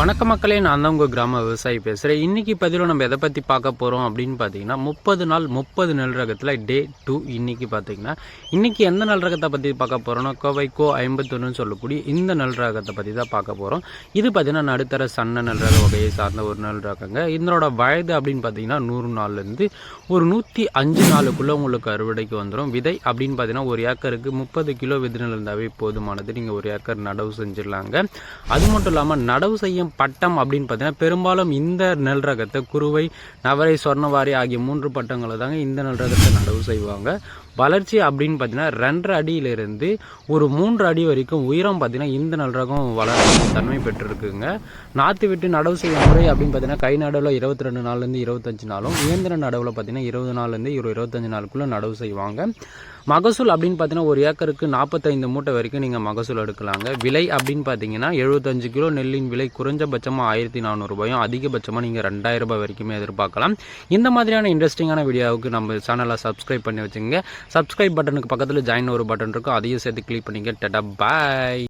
வணக்க மக்களே நான் தான் உங்கள் கிராம விவசாயி பேசுகிறேன் இன்னைக்கு பதிவில் நம்ம எதை பற்றி பார்க்க போகிறோம் அப்படின்னு பார்த்தீங்கன்னா முப்பது நாள் முப்பது நெல் ரகத்தில் டே டூ இன்னைக்கு பார்த்தீங்கன்னா இன்னைக்கு எந்த நல் ரகத்தை பற்றி பார்க்க போகிறோம்னா கோவைக்கோ ஐம்பத்தொன்னு சொல்லக்கூடிய இந்த நல் ரகத்தை பற்றி தான் பார்க்க போகிறோம் இது பார்த்தீங்கன்னா நடுத்தர சன்ன நல் ரக வகையை சார்ந்த ஒரு நல் ரகங்க. இதனோட வயது அப்படின்னு பார்த்தீங்கன்னா நூறு நாள்லேருந்து ஒரு நூற்றி அஞ்சு நாளுக்குள்ளே உங்களுக்கு அறுவடைக்கு வந்துடும் விதை அப்படின்னு பார்த்தீங்கன்னா ஒரு ஏக்கருக்கு முப்பது கிலோ விதை நெல் இருந்தாவே போதுமானது. நீங்கள் ஒரு ஏக்கர் நடவு செஞ்சிடலாங்க. அது மட்டும் இல்லாமல் நடவு செய்யும் பட்டம் அப்படின்னு பார்த்தீங்கன்னா பெரும்பாலும் இந்த நெல் ரகத்தை குருவை நவரை சொர்ணவாரி ஆகிய மூன்று பட்டங்களை தாங்க இந்த நெல் ரகத்தை நடவு செய்வாங்க. வளர்ச்சி அப்படின்னு பார்த்தீங்கன்னா ரெண்டரை அடியிலிருந்து ஒரு மூன்று அடி வரைக்கும் உயரம் பார்த்தீங்கன்னா இந்த நெல் ரகம் வளர தன்மை பெற்றிருக்குங்க. நாற்று விட்டு நடவு செய்யும் முறை அப்படின்னு பார்த்தீங்கன்னா கை நடவில் இருபத்தி ரெண்டு நாள்லேருந்து இருபத்தஞ்சு நாளும் இயந்திர நடவில் பார்த்தீங்கன்னா இருபது நாள்லேருந்து ஒரு இருபத்தஞ்சு நாளுக்குள்ளே நடவு செய்வாங்க. மகசூல் அப்படின்னு பார்த்தீங்கன்னா ஒரு ஏக்கருக்கு நாற்பத்தைந்து மூட்டை வரைக்கும் நீங்கள் மகசூல் எடுக்கலாங்க. விலை அப்படின்னு பார்த்தீங்கன்னா எழுபத்தஞ்சு கிலோ நெல்லின் விலை குறைஞ்சபட்சமாக ஆயிரத்தி நானூறுபாயும் அதிகபட்சமாக நீங்கள் ரெண்டாயிரம் ரூபாய் வரைக்குமே எதிர்பார்க்கலாம். இந்த மாதிரியான இன்ட்ரெஸ்டிங்கான வீடியோவுக்கு நம்ம சேனலை சப்ஸ்கிரைப் பண்ணி வச்சுங்க சப்ஸ்கிரைப் பட்டனுக்கு பக்கத்தில் ஜாயின் ஒரு பட்டன் இருக்கும். அதையும் சேர்த்து கிளிக் பண்ணிங்க டடா பாய்